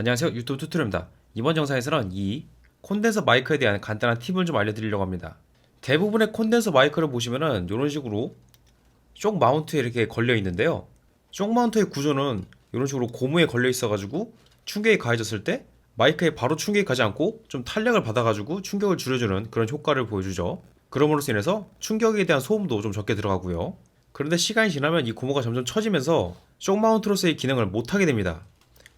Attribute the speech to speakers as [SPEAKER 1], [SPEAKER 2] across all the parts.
[SPEAKER 1] 안녕하세요. 유튜브 튜토리얼입니다. 이번 영상에서는 이 콘덴서 마이크에 대한 간단한 팁을 좀 알려드리려고 합니다. 대부분의 콘덴서 마이크를 보시면은 이런 식으로 쪽 마운트에 이렇게 걸려 있는데요. 쪽 마운트의 구조는 이런 식으로 고무에 걸려 있어 가지고 충격이 가해졌을 때 마이크에 바로 충격이 가지 않고 좀 탄력을 받아 가지고 충격을 줄여주는 그런 효과를 보여주죠. 그럼으로써 인해서 충격에 대한 소음도 좀 적게 들어가고요. 그런데 시간이 지나면 이 고무가 점점 처지면서 쪽 마운트로서의 기능을 못하게 됩니다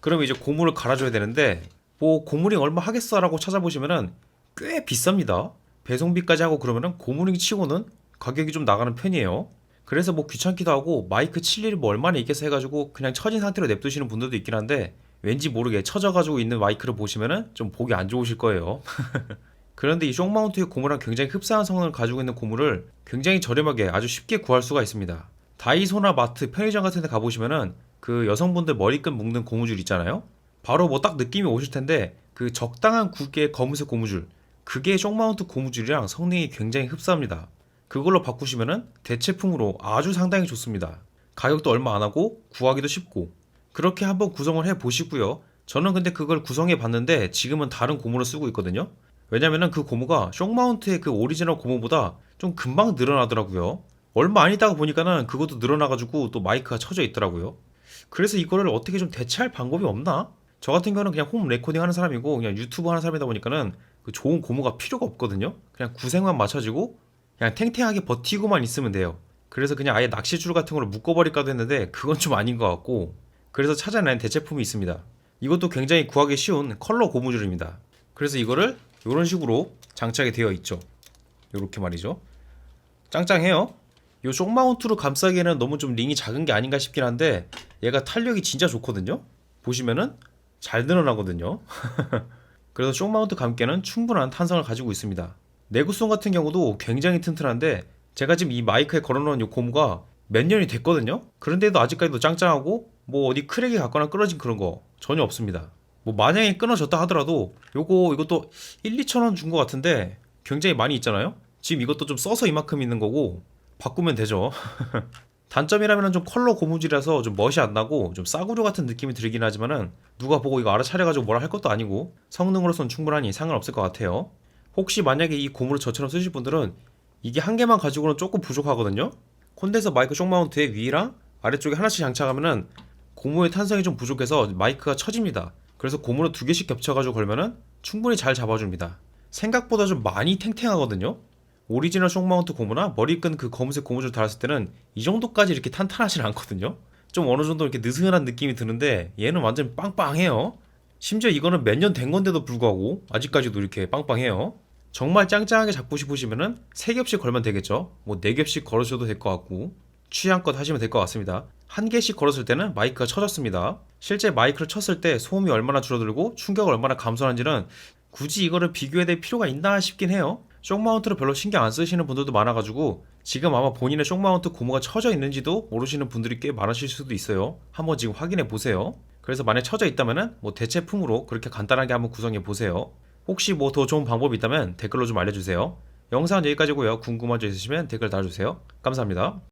[SPEAKER 1] 그럼 이제 고물을 갈아줘야 되는데 뭐 고물이 얼마 하겠어라고 찾아보시면은 꽤 비쌉니다. 배송비까지 하고 그러면은 고물링 치고는 가격이 좀 나가는 편이에요. 그래서 뭐 귀찮기도 하고 마이크 칠 일이 뭐 얼마나 있겠어 해가지고 그냥 처진 상태로 냅두시는 분들도 있긴 한데 왠지 모르게 처져가지고 있는 마이크를 보시면은 좀 보기 안 좋으실 거예요. 그런데 이 쇼마운트의 고무랑 굉장히 흡사한 성능을 가지고 있는 고무를 굉장히 저렴하게 아주 쉽게 구할 수가 있습니다. 다이소나 마트, 편의점 같은 데 가보시면은 그 여성분들 머리끈 묶는 고무줄 있잖아요. 바로 뭐 딱 느낌이 오실 텐데 그 적당한 굵기의 검은색 고무줄 그게 쇼마운트 고무줄이랑 성능이 굉장히 흡사합니다. 그걸로 바꾸시면은 대체품으로 아주 상당히 좋습니다. 가격도 얼마 안 하고 구하기도 쉽고 그렇게 한번 구성을 해 보시고요. 저는 근데 그걸 구성해 봤는데 지금은 다른 고무를 쓰고 있거든요. 왜냐면은 그 고무가 쇼마운트의 그 오리지널 고무보다 좀 금방 늘어나더라고요. 얼마 안 있다가 보니까는 그것도 늘어나가지고 또 마이크가 쳐져 있더라고요. 그래서 이거를 어떻게 좀 대체할 방법이 없나? 저 같은 경우는 그냥 홈 레코딩 하는 사람이고 그냥 유튜브 하는 사람이다 보니까는 그 좋은 고무가 필요가 없거든요. 그냥 구색만 맞춰지고 그냥 탱탱하게 버티고만 있으면 돼요. 그래서 그냥 아예 낚시줄 같은 걸로 묶어버릴까도 했는데 그건 좀 아닌 것 같고 그래서 찾아낸 대체품이 있습니다. 이것도 굉장히 구하기 쉬운 컬러 고무줄입니다. 그래서 이거를 이런 식으로 장착이 되어 있죠. 이렇게 말이죠. 짱짱해요. 요 쇼마운트로 감싸기에는 너무 좀 링이 작은 게 아닌가 싶긴 한데 얘가 탄력이 진짜 좋거든요. 보시면은 잘 늘어나거든요. 그래서 쇼마운트 감기에는 충분한 탄성을 가지고 있습니다. 내구성 같은 경우도 굉장히 튼튼한데 제가 지금 이 마이크에 걸어놓은 이 고무가 몇 년이 됐거든요. 그런데도 아직까지도 짱짱하고 뭐 어디 크랙이 갔거나 끊어진 그런 거 전혀 없습니다. 뭐 만약에 끊어졌다 하더라도 요거 이것도 1, 2천 원 준 것 같은데 굉장히 많이 있잖아요. 지금 이것도 좀 써서 이만큼 있는 거고 바꾸면 되죠. 단점이라면 좀 컬러 고무줄이라서 좀 멋이 안 나고 좀 싸구려 같은 느낌이 들긴 하지만은 누가 보고 이거 알아차려가지고 뭐라 할 것도 아니고 성능으로선 충분하니 상관없을 것 같아요. 혹시 만약에 이 고무를 저처럼 쓰실 분들은 이게 한 개만 가지고는 조금 부족하거든요. 콘덴서 마이크 쇼 마운트의 위랑 아래쪽에 하나씩 장착하면은 고무의 탄성이 좀 부족해서 마이크가 처집니다. 그래서 고무를 두 개씩 겹쳐가지고 걸면은 충분히 잘 잡아줍니다. 생각보다 좀 많이 탱탱하거든요. 오리지널 쇼마운트 고무나 머리끈 그 검은색 고무줄 달았을 때는 이 정도까지 이렇게 탄탄하진 않거든요. 좀 어느 정도 이렇게 느슨한 느낌이 드는데 얘는 완전 빵빵해요. 심지어 이거는 몇 년 된 건데도 불구하고 아직까지도 이렇게 빵빵해요. 정말 짱짱하게 잡고 싶으시면은 세 겹씩 걸면 되겠죠. 뭐 네 겹씩 걸으셔도 될 것 같고 취향껏 하시면 될 것 같습니다. 한 개씩 걸었을 때는 마이크가 쳐졌습니다. 실제 마이크를 쳤을 때 소음이 얼마나 줄어들고 충격을 얼마나 감소하는지는 굳이 이거를 비교해야 될 필요가 있나 싶긴 해요. 쇼마운트를 별로 신경 안 쓰시는 분들도 많아가지고 지금 아마 본인의 쇼마운트 고무가 쳐져 있는지도 모르시는 분들이 꽤 많으실 수도 있어요. 한번 지금 확인해 보세요. 그래서 만약 쳐져 있다면은 뭐 대체품으로 그렇게 간단하게 한번 구성해 보세요. 혹시 뭐 더 좋은 방법이 있다면 댓글로 좀 알려주세요. 영상은 여기까지고요. 궁금한 점 있으시면 댓글 달아주세요. 감사합니다.